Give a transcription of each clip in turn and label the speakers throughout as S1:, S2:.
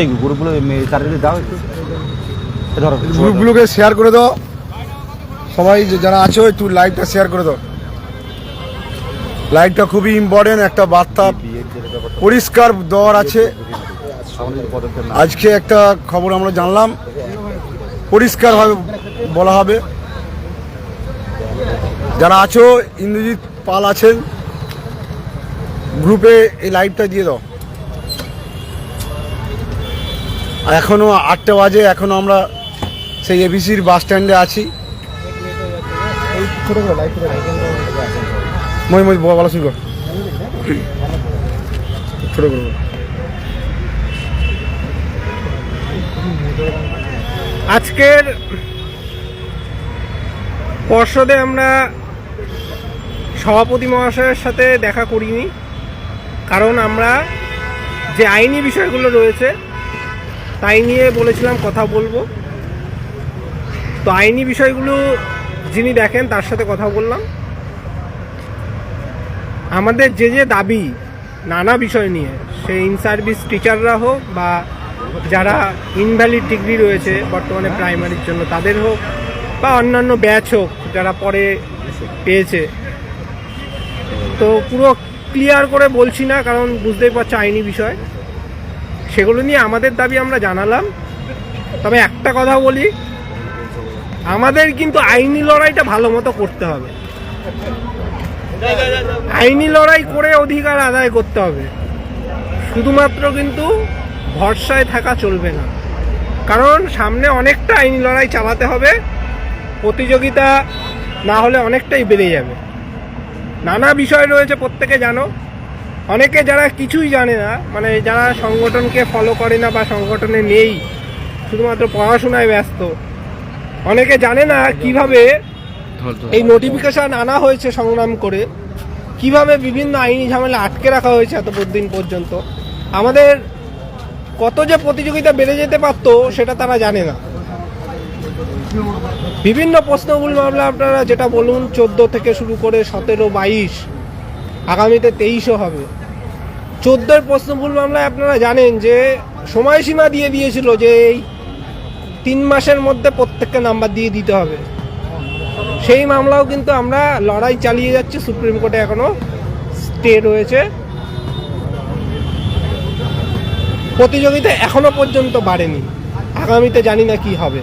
S1: এই গ্রুপগুলো চারিদিকে দাও একটু। ধরো
S2: গ্রুপগুলোকে শেয়ার করে দাও। সবাই যারা আছো, একটু লাইভটা শেয়ার করে দাও। লাইভটা খুবই ইম্পর্টেন্ট একটা বার্তা। পরিষ্কার দেওয়ার আছে। আজকে একটা খবর আমরা জানলাম। পরিষ্কারভাবে বলা হবে। যারা আছো, ইন্দ্রজিৎ পাল আছেন। গ্রুপে এই লাইভটা দিয়ে দাও। আর এখনও আটটা বাজে, এখনও আমরা সেই এবিসির বাস স্ট্যান্ডে আছি। মই
S3: আজকের পর্ষদে আমরা সভাপতি মহাশয়ের সাথে দেখা করিনি। কারণ আমরা যে আইনি বিষয়গুলো রয়েছে, তাই নিয়ে বলেছিলাম কথা বলব। তো আইনি বিষয়গুলো যিনি দেখেন, তার সাথে কথা বললাম। আমাদের যে যে দাবি, নানা বিষয় নিয়ে, সে ইন সার্ভিস টিচাররা হোক বা যারা ইনভ্যালিড ডিগ্রি রয়েছে বর্তমানে প্রাইমারির জন্য, তাদের হোক বা অন্যান্য ব্যাচ হোক, যারা পরে পেয়েছে। তো পুরো ক্লিয়ার করে বলছি না, কারণ বুঝতেই পারছ আইনি বিষয়। সেগুলো নিয়ে আমাদের দাবি আমরা জানালাম। তবে একটা কথা বলি, আমাদের কিন্তু আইনি লড়াইটা ভালো মতো করতে হবে। আইনি লড়াই করে অধিকার আদায় করতে হবে। শুধুমাত্র কিন্তু ভরসায় থাকা চলবে না। কারণ সামনে অনেকটা আইনি লড়াই চালাতে হবে, প্রতিযোগিতা না হলে অনেকটাই বেড়ে যাবে। নানা বিষয় রয়েছে প্রত্যেকে জানো। অনেকে যারা কিছুই জানে না মানে যারা সংগঠনকে ফলো করে না বা সংগঠনে নেই শুধুমাত্র পড়াশোনায় ব্যস্ত অনেকে জানে না কীভাবে এই নোটিফিকেশন আনা হয়েছে সংগ্রাম করে কীভাবে বিভিন্ন আইনি ঝামেলা আটকে রাখা হয়েছে এত দিন পর্যন্ত। আমাদের কত যে প্রতিযোগিতা বেড়ে যেতে পারতো সেটা তারা জানে না। বিভিন্ন প্রশ্নগুলো মামলা আপনারা যেটা বলুন, চোদ্দ থেকে শুরু করে সতেরো, বাইশ, আগামীতে তেইশও হবে। চোদ্দোর প্রশ্নভুল মামলায় আপনারা জানেন যে সময়সীমা দিয়ে দিয়েছিল যে এই তিন মাসের মধ্যে প্রত্যেককে নাম্বার দিয়ে দিতে হবে। সেই মামলাও কিন্তু আমরা লড়াই চালিয়ে যাচ্ছি, সুপ্রিম কোর্টে এখনও স্টে রয়েছে। প্রতিযোগিতা এখনও পর্যন্ত বাড়েনি। আগামীতে জানি না কি হবে।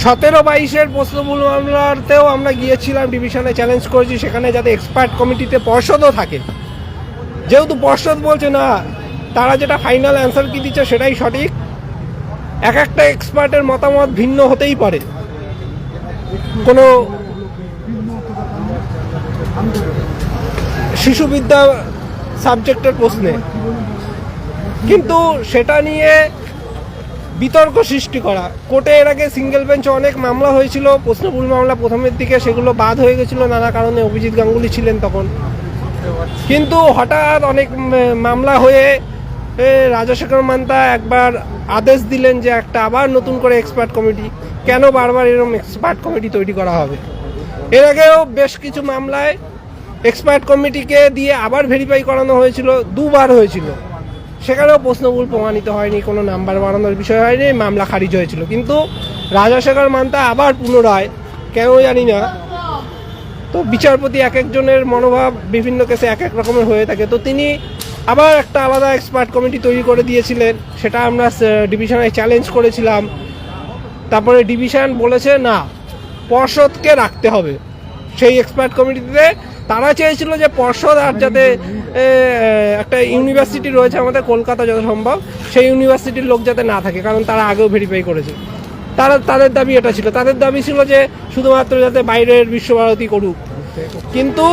S3: সতেরো বাইশের প্রশ্নমূল মামলাতেও আমরা গিয়েছিলাম ডিভিশনে চ্যালেঞ্জ করেছি, সেখানে যাতে এক্সপার্ট কমিটিতে পর্ষদও থাকে। যেহেতু পর্ষদ বলছে না, তারা যেটা ফাইনাল অ্যান্সার কি দিচ্ছে সেটাই সঠিক। এক একটা এক্সপার্টের মতামত ভিন্ন হতেই পারে। কোনো শিশুবিদ্যা সাবজেক্টের প্রশ্নে। কিন্তু সেটা নিয়ে বিতর্ক সৃষ্টি করা। কোর্টে এর আগে সিঙ্গেল বেঞ্চে অনেক মামলা হয়েছিল, প্রশ্নভুল মামলা প্রথমের দিকে সেগুলো বাদ হয়ে গেছিল, নানা কারণে অভিজিৎ গাঙ্গুলি ছিলেন তখন। কিন্তু হঠাৎ অনেক মামলা হয়ে রাজাশেখর মান্তা একবার আদেশ দিলেন যে একটা আবার নতুন করে এক্সপার্ট কমিটি কেন বারবার এরকম এক্সপার্ট কমিটি তৈরি করা হবে? এর আগেও বেশ কিছু মামলায় এক্সপার্ট কমিটিকে দিয়ে আবার ভেরিফাই করানো হয়েছিল, দুবার হয়েছিল। সেখানেও প্রশ্নগুলো প্রমাণিত হয়নি, কোনো নাম্বার বাড়ানোর বিষয় হয়নি, মামলা খারিজ হয়েছিল। কিন্তু রাজাশেখর মান্তা আবার পুনরায়, কেন জানি না, তো বিচারপতি এক একজনের মনোভাব বিভিন্ন কেসে এক এক রকমের হয়ে থাকে। তো তিনি আবার একটা আলাদা এক্সপার্ট কমিটি তৈরি করে দিয়েছিলেন, সেটা আমরা ডিভিশনে চ্যালেঞ্জ করেছিলাম। তারপরে ডিভিশন বলেছে, না, পর্ষদকে রাখতে হবে। সেই এক্সপার্ট কমিটিতে তারা চেয়েছিল যে পর্ষদ আর যাতে একটা ইউনিভার্সিটি রয়েছে আমাদের কলকাতা যত সম্ভব, সেই ইউনিভার্সিটির লোক যাতে না থাকে, কারণ তারা আগেও ভেরিফাই করেছে। তারা, তাদের দাবি এটা ছিল। তাদের দাবি ছিল যে শুধুমাত্র যাতে বাইরের বিশ্বভারতী করুক। কিন্তু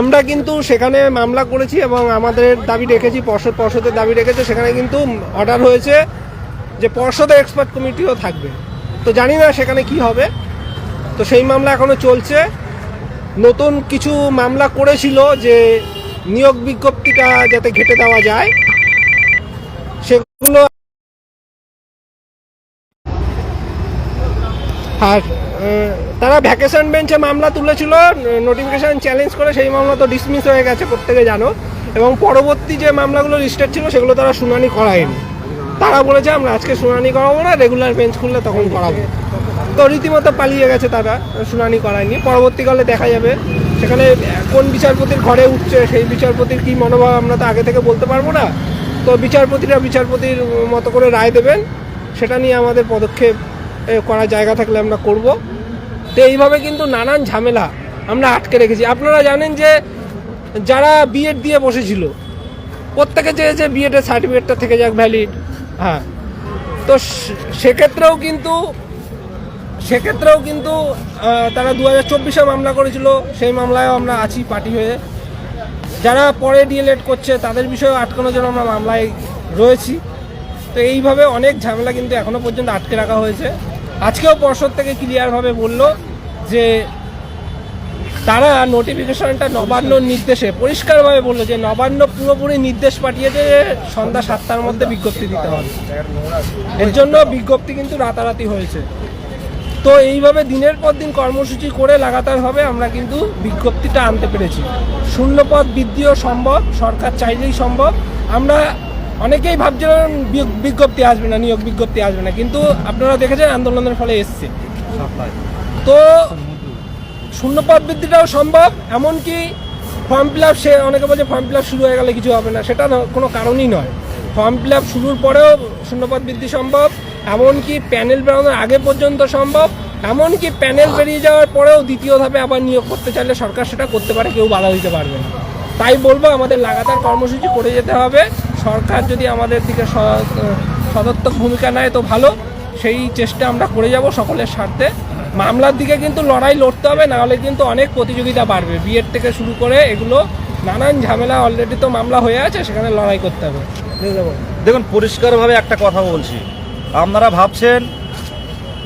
S3: আমরা কিন্তু সেখানে মামলা করেছি এবং আমাদের দাবি রেখেছি, পর্ষদ, পর্ষদের দাবি রেখেছে। সেখানে কিন্তু অর্ডার হয়েছে যে পর্ষদের এক্সপার্ট কমিটিও থাকবে। তো জানি না সেখানে কি হবে। তো সেই মামলা এখনও চলছে। নতুন কিছু মামলা করেছিল যে নিয়োগ বিজ্ঞপ্তিটা যাতে ঘেটে দেওয়া যায়, সেগুলো আর তারা ভ্যাকেশন বেঞ্চে মামলা তুলেছিল নোটিফিকেশান চ্যালেঞ্জ করে সেই মামলা তো ডিসমিস হয়ে গেছে, প্রত্যেকে জানো। এবং পরবর্তী যে মামলাগুলো রেজিস্টার ছিল, সেগুলো তারা শুনানি করায়নি। তারা বলেছে, আমরা আজকে শুনানি করাবো না রেগুলার বেঞ্চ খুললে তখন করাবো। তো রীতিমতো পালিয়ে গেছে তারা, শুনানি করায়নি পরবর্তীকালে দেখা যাবে সেখানে কোন বিচারপতির ঘরে উঠছে, সেই বিচারপতির কী মনোভাব আমরা তো আগে থেকে বলতে পারব না। তো বিচারপতিরা বিচারপতির মতো করে রায় দেবেন, সেটা নিয়ে আমাদের পদক্ষেপ করার জায়গা থাকলে আমরা করব। তো এইভাবে কিন্তু নানান ঝামেলা আমরা আটকে রেখেছি। আপনারা জানেন যে যারা বিএড দিয়ে বসেছিল, প্রত্যেকে চেয়েছে বিএডের সার্টিফিকেটটা থেকে যাক ভ্যালিড হ্যাঁ। তো সেক্ষেত্রেও কিন্তু সেক্ষেত্রেও কিন্তু তারা দু হাজার চব্বিশে মামলা করেছিল, সেই মামলায়ও আমরা আছি পার্টি হয়ে। যারা পরে ডিএলএড করছে, তাদের বিষয়েও আটকানোর জন্য আমরা মামলায় রয়েছি। তো এইভাবে অনেক ঝামেলা কিন্তু এখনও পর্যন্ত আটকে রাখা হয়েছে। আজকেও পর্ষদ থেকে ক্লিয়ারভাবে বলল যে, তারা নোটিফিকেশনটা নবান্নর নির্দেশে পরিষ্কারভাবে বলল যে, নবান্ন পুরোপুরি নির্দেশ পাঠিয়েছে যে সন্ধ্যা সাতটার মধ্যে বিজ্ঞপ্তি দিতে হবে। এর জন্য বিজ্ঞপ্তি কিন্তু রাতারাতি হয়েছে। তো এইভাবে দিনের পর দিন কর্মসূচি করে লাগাতার হবে, আমরা কিন্তু বিজ্ঞপ্তিটা আনতে পেরেছি। শূন্যপদ বৃদ্ধিও সম্ভব, সরকার চাইলেই সম্ভব। আমরা অনেকেই ভাবছিলাম বিজ্ঞপ্তি আসবে না, নিয়োগ বিজ্ঞপ্তি আসবে না, কিন্তু আপনারা দেখেছেন আন্দোলনের ফলে এসছে। তো শূন্যপদ বৃদ্ধিটাও সম্ভব, এমনকি ফর্ম ফিল আপ সে, অনেকে বলছে ফর্ম ফিল আপ শুরু হয়ে গেলে কিছু হবে না, সেটা কোনো কারণই নয়। ফর্ম ফিল আপ শুরুর পরেও শূন্যপদ বৃদ্ধি সম্ভব এমনকি প্যানেল বেরোনোর আগে পর্যন্ত সম্ভব এমনকি প্যানেল বেরিয়ে যাওয়ার পরেও দ্বিতীয় ধাপে আবার নিয়োগ করতে চাইলে সরকার সেটা করতে পারে কেউ বাধা দিতে পারবে না। তাই বলব আমাদের লাগাতার কর্মসূচি করে যেতে হবে। সরকার যদি আমাদের দিকে সদর্থক ভূমিকা নেয় তো ভালো। সেই চেষ্টা আমরা করে যাব সকলের স্বার্থে। মামলার দিকে কিন্তু লড়াই লড়তে হবে নাহলে কিন্তু অনেক প্রতিযোগিতা বাড়বে। বিয়ের থেকে শুরু করে এগুলো নানান ঝামেলা অলরেডি তো মামলা হয়ে আছে সেখানে লড়াই করতে হবে।
S1: দেখুন পরিষ্কারভাবে একটা কথা বলছি। আপনারা ভাবছেন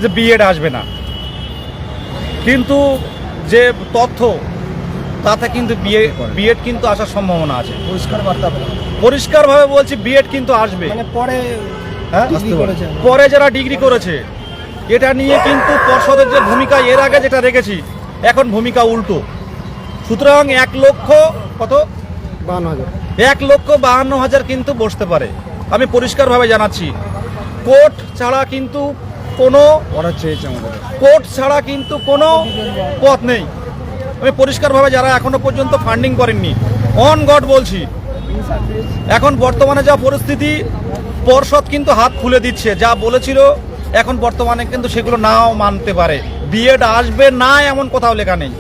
S1: যে বিএড আসবে না। কিন্তু যে তথ্য তাতে কিন্তু বিএ বিএড কিন্তু আসার সম্ভাবনা আছে।
S2: পরিষ্কার বার্তা
S1: পরিষ্কারভাবে বলছি বিএড কিন্তু আসবে।
S3: মানে পরে
S1: হ্যাঁ? পরে। যারা ডিগ্রি করেছে এটা নিয়ে কিন্তু পর্ষদের যে ভূমিকা এর আগে যেটা রেখেছি এখন ভূমিকা উল্টো। সুতরাং এক লক্ষ কত?
S2: বান্ন হাজার।
S1: এক লক্ষ বাহান্ন হাজার কিন্তু বসতে পারে। আমি পরিষ্কারভাবে জানাচ্ছি কোর্ট ছাড়া কিন্তু কোনো
S2: চেয়েছে আমাদের।
S1: কোর্ট ছাড়া কিন্তু কোনো পথ নেই। আমি পরিষ্কারভাবে যারা এখনও পর্যন্ত ফান্ডিং করেননি অন গড বলছি এখন বর্তমানে যা পরিস্থিতি পর্ষদ কিন্তু হাত খুলে দিচ্ছে। যা বলেছিল এখন বর্তমানে কিন্তু সেগুলো নাও মানতে পারে। বিএড আসবে না এমন কোথাও লেখা নেই।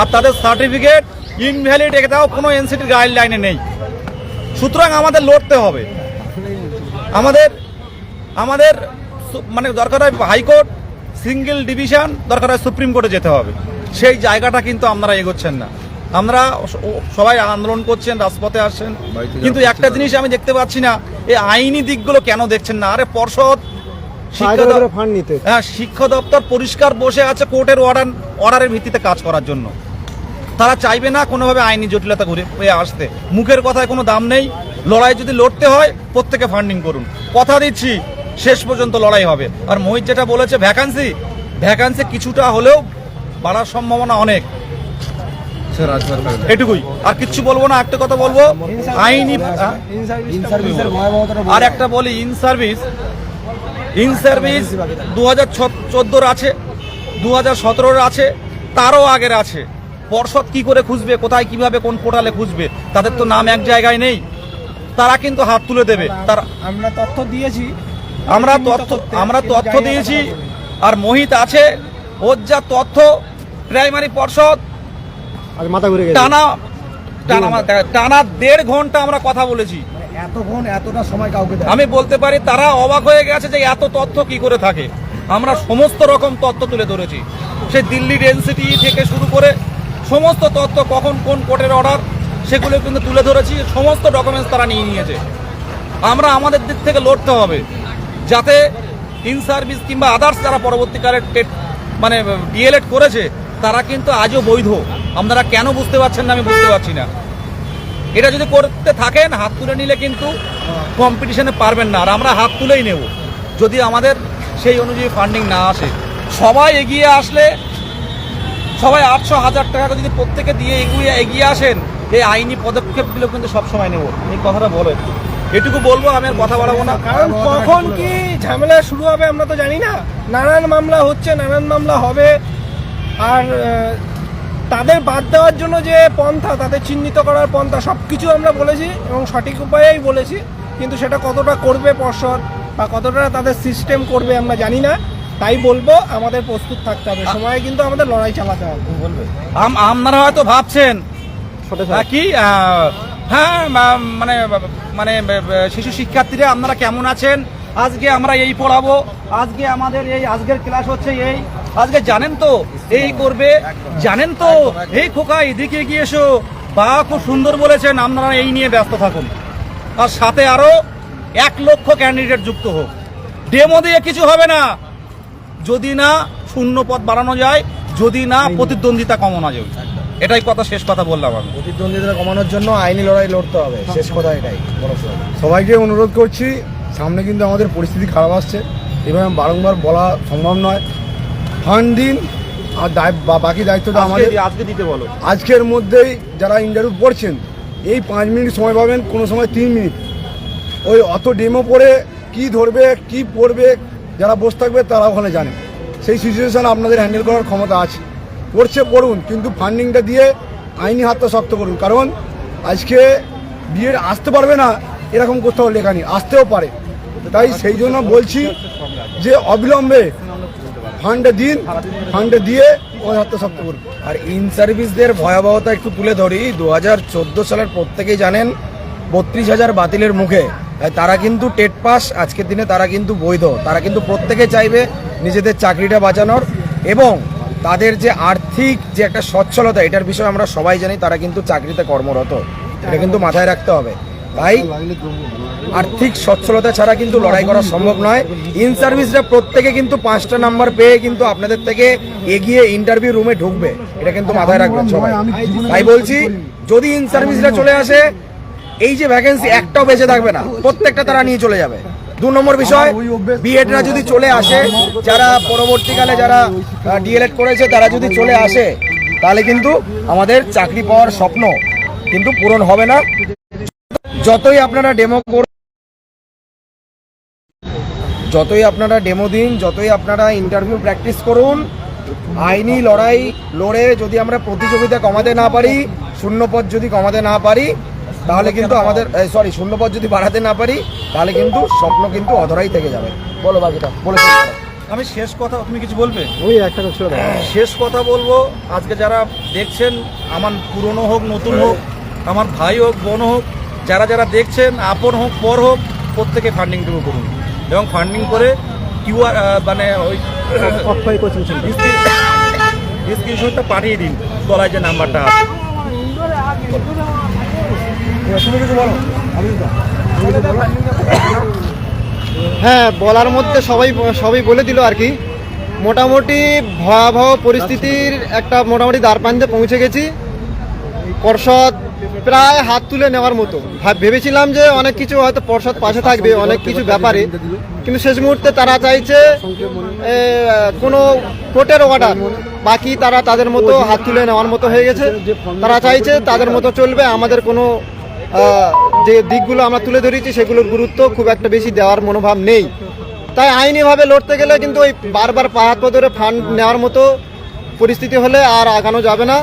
S1: আর তাদের সার্টিফিকেট ইনভ্যালিড এটাও কোনো এনসিটির গাইডলাইনে নেই। সুতরাং আমাদের লড়তে হবে। আমাদের আমাদের মানে দরকার হয় হাইকোর্ট সিঙ্গেল ডিভিশন দরকার হয় সুপ্রিম কোর্টে যেতে হবে। সেই জায়গাটা কিন্তু আপনারা এগোচ্ছেন না। আমরা সবাই আন্দোলন করছেন রাজপথে আসছেন। কিন্তু একটা জিনিস আমি দেখতে পাচ্ছি না এই আইনি দিকগুলো কেন দেখছেন না? আরে পর্ষদ হ্যাঁ শিক্ষা দপ্তর পরিষ্কার বসে আছে কোর্টের অর্ডার অর্ডারের ভিত্তিতে কাজ করার জন্য। তারা চাইবে না কোনোভাবে আইনি জটিলতা ঘুরে হয়ে আসতে। মুখের কথায় কোনো দাম নেই। লড়াই যদি লড়তে হয় প্রত্যেকে ফান্ডিং করুন। কথা দিচ্ছি শেষ পর্যন্ত লড়াই হবে। আর মোহিত যেটা বলেছে ভ্যাকান্সি ভ্যাকান্সি কিছুটা হলেও বাড়ার সম্ভাবনা অনেক। এটুকুই। আর কিচ্ছু বলব না, একটা কথা বলব। আইনি আর একটা বলি ইন সার্ভিস ইন সার্ভিস দু হাজার চোদ্দোর আছে দু হাজার সতেরোর আছে, তারও আগের আছে। পর্ষদ কি করে খুঁজবে, কোথায় কীভাবে কোন পোর্টালে খুঁজবে, তাদের তো নাম এক জায়গায় নেই। তারা কিন্তু হাত তুলে দেবে। তার
S3: আমরা তথ্য দিয়েছি
S1: আমরা তথ্য আমরা তথ্য দিয়েছি আর মোহিত আছে। ওর যা তথ্য প্রাইমারি পর্ষদ
S2: আজ মাথা
S1: টানা টানা টানা দেড় ঘণ্টা আমরা কথা বলেছি।
S2: এতক্ষণ এতটা সময় কাউকে
S1: আমি বলতে পারি তারা অবাক হয়ে গেছে যে এত তথ্য কি করে থাকে। আমরা সমস্ত রকম তথ্য তুলে ধরেছি। সে দিল্লির এনসিটি থেকে শুরু করে সমস্ত তথ্য কখন কোন কোর্টের অর্ডার সেগুলো কিন্তু তুলে ধরেছি। সমস্ত ডকুমেন্টস তারা নিয়ে নিয়েছে। আমরা আমাদের দিক থেকে লড়তে হবে। যাতে ইন সার্ভিস কিংবা আদার্স যারা পরবর্তীকালে টেট মানে ডিএলএড করেছে, তারা কিন্তু আজও বৈধ। আপনারা কেন বুঝতে পারছেন না আমি বুঝতে পারছি না। এটা যদি করতে থাকেন, হাত তুলে নিলে কিন্তু কম্পিটিশনে পারবেন না। আর আমরা হাত তুলেই নেব। যদি আমাদের সেই অনুযায়ী ফান্ডিং না আসে। সবাই এগিয়ে আসলে, সবাই আটশো হাজার টাকা যদি প্রত্যেকে দিয়ে এগিয়ে এগিয়ে আসেন, এই আইনি পদক্ষেপগুলো কিন্তু সবসময় নেব। এই কথাটা বলো একটু। এটুকু বলব আমি আর কথা বাড়াবো না।
S3: কারণ কখন কি ঝামেলা শুরু হবে আমরা তো জানি না। নানান মামলা হচ্ছে নানান মামলা হবে। আর তাদের বাদ দেওয়ার জন্য যে পন্থা তাদের চিহ্নিত করার পন্থা সব কিছু আমরা বলেছি এবং সঠিক উপায়েই বলেছি। কিন্তু সেটা কতটা করবে পর্ষদ বা কতটা তাদের সিস্টেম করবে আমরা জানি না। তাই বলব আমাদের প্রস্তুত থাকতে হবে। সময় কিন্তু আমাদের লড়াই চালাতে হবে। বলবে
S1: আপনারা হয়তো ভাবছেন কি হ্যাঁ মানে মানে শিশু শিক্ষার্থীরা আপনারা কেমন আছেন? আজকে আমরা এই পড়াবো। আজকে আমাদের এই আজকের ক্লাস হচ্ছে এই। আজকে জানেন তো এই করবে। জানেন তো এই খোকা এদিকে গিয়ে এসো। বা খুব সুন্দর বলেছেন আপনারা এই নিয়ে ব্যস্ত থাকুন। আর সাথে আরও এক লক্ষ ক্যান্ডিডেট যুক্ত হোক। ডেমো দিয়ে কিছু হবে না। যদি না শূন্য পদ বাড়ানো যায়। যদি না প্রতিদ্বন্দ্বিতা কমানো যায়। এটাই কথা শেষ কথা বললাম আমি।
S4: প্রতিদ্বন্দ্বিতা কমানোর জন্য আইনি লড়াই লড়তে হবে। শেষ কথা এটাই
S2: সবাইকে অনুরোধ করছি সামনে কিন্তু আমাদের পরিস্থিতি খারাপ আসছে। এভাবে বারংবার বলা সম্ভব নয়। ফান্ড দিন আর দায়- বাকি দায়িত্বটা আমাদের।
S1: আজকে দিতে বলো।
S2: আজকের মধ্যেই যারা ইন্টারভিউ পড়ছেন এই পাঁচ মিনিট সময় পাবেন কোনো সময় তিন মিনিট। ওই অত ডেমো পড়ে কি ধরবে কি পড়বে যারা বসে থাকবে তারা ওখানে জানে। সেই সিচুয়েশন আপনাদের হ্যান্ডেল করার ক্ষমতা আছে। পড়ছে পড়ুন কিন্তু ফান্ডিংটা দিয়ে আইনি হাতটা শক্ত করুন। কারণ আজকে বিয়ের আসতে পারবে না, এরকম কোথাও লেখা নেই, আসতেও পারে। তাই সেই জন্য বলছি যে অবিলম্বে ফান্ডে দিন ফান্ডে দিয়ে হাতটা শক্ত করুন।
S4: আর ইন সার্ভিসদের ভয়াবহতা একটু তুলে ধরি দু হাজার চোদ্দ সালের প্রত্যেকেই জানেন, বত্রিশ হাজার বাতিলের মুখে। তাই তারা কিন্তু টেট পাস, আজকের দিনে তারা কিন্তু বৈধ। তারা কিন্তু প্রত্যেকে চাইবে নিজেদের চাকরিটা বাঁচানোর। এবং তাদের যে আর্থিক যে একটা সচ্ছলতা, এটার বিষয়ে আমরা সবাই জানি, তারা কিন্তু চাকরিতে কর্মরত। এটা কিন্তু মাথায় রাখতে হবে। তাই আর্থিক সচ্ছলতা ছাড়া কিন্তু লড়াই করা সম্ভব নয়। ইন সার্ভিসরা প্রত্যেকে কিন্তু পাঁচটা নাম্বার পেয়ে কিন্তু আপনাদের থেকে এগিয়ে ইন্টারভিউ রুমে ঢুকবে। এটা কিন্তু মাথায় রাখবেন সবাই। তাই বলছি, যদি ইন সার্ভিসরা চলে আসে, এই যে ভ্যাকেন্সি একটাও বেঁচে থাকবে না। প্রত্যেকটা তারা নিয়ে চলে যাবে। দু নম্বর বিষয় বিএডরা যদি চলে আসে যারা পরবর্তীকালে যারা ডিএলএড করেছে তারা যদি চলে আসে তাহলে কিন্তু আমাদের চাকরি পাওয়ার স্বপ্ন কিন্তু পূরণ হবে না। যতই আপনারা ডেমো করুন যতই আপনারা ডেমো দিন যতই আপনারা ইন্টারভিউ প্র্যাকটিস করুন আইনি লড়াই লড়ে যদি আমরা প্রতিযোগিতা কমাতে না পারি শূন্যপদ যদি কমাতে না পারি তাহলে কিন্তু আমাদের সরি শূন্যপদ যদি বাড়াতে না পারি তাহলে কিন্তু স্বপ্ন কিন্তু অধরাই থেকে যাবে। বলো বাকিটা বলে
S1: আমি শেষ কথা তুমি কিছু বলবে?
S3: ওই একটা ছিল।
S1: শেষ কথা বলব আজকে যারা দেখছেন আমার পুরনো হোক নতুন হোক আমার ভাই হোক বোন হোক যারা যারা দেখছেন আপন হোক পর হোক প্রত্যেকে ফান্ডিংটুকু করুন। এবং ফান্ডিং করে কিউআর মানে ওই
S3: অক্ষয় কোচিং
S1: স্ক্রিনশটটা পাঠিয়ে দিন গলায় যে নাম্বারটা আছে।
S5: হ্যাঁ বলার মধ্যে সবাই সবাই বলে দিল আর কি। মোটামুটি ভয়াবহ পরিস্থিতির একটা মোটামুটি দ্বারপ্রান্তে পৌঁছে গেছি। পর্ষদ প্রায় হাত তুলে নেওয়ার মতো। ভাব- ভেবেছিলাম যে অনেক কিছু হয়তো পর্ষদ পাশে থাকবে, অনেক কিছু ব্যাপারে। কিন্তু শেষ মুহূর্তে তারা চাইছে কোনো কোর্টের অর্ডার বাকি তারা তাদের মতো হাত তুলে নেওয়ার মতো হয়ে গেছে। তারা চাইছে তাদের মতো চলবে, আমাদের কোনো যে দিকগুলো আমরা তুলে ধরেছি সেগুলোর গুরুত্ব খুব একটা বেশি দেওয়ার মনোভাব নেই। তাই আইনিভাবে লড়তে গেলে কিন্তু ওই বারবার পা হাত পা ধরে ফান্ড নেওয়ার মতো পরিস্থিতি হলে আর আগানো যাবে না।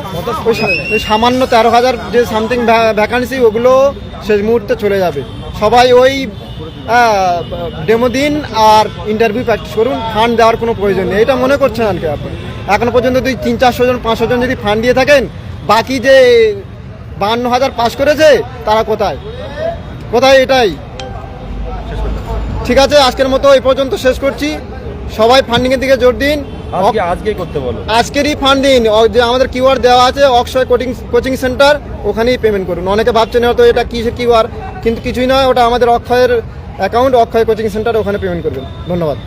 S5: ওই সামান্য তেরো হাজার যে সামথিং ভ্যাকান্সি, ওগুলো শেষ মুহূর্তে চলে যাবে। সবাই ওই ডেমো দিন আর ইন্টারভিউ প্র্যাকটিস করুন, ফান্ড দেওয়ার কোনো প্রয়োজন নেই। এটা মনে করছেন আর কি আপনি। এখনও পর্যন্ত দুই তিন চারশো জন, পাঁচশো জন যদি ফান্ড দিয়ে থাকেন, বাকি যে বাহান্ন হাজার পাস করেছে তারা কোথায়? কোথায় এটাই? ঠিক আছে আজকের মতো এই পর্যন্ত শেষ করছি। সবাই ফান্ডিংয়ের দিকে জোর দিন।
S1: আজকে করতে বলো?
S5: আজকেরই ফান্ড দিন যে আমাদের কিউআর দেওয়া আছে অক্ষয় কোচিং কোচিং সেন্টার ওখানেই পেমেন্ট করুন। অনেকে ভাবছেন হয়তো এটা কি কিউআর কিন্তু কিছুই নয় ওটা আমাদের অক্ষয়ের অ্যাকাউন্ট অক্ষয় কোচিং সেন্টার ওখানে পেমেন্ট করবেন। ধন্যবাদ।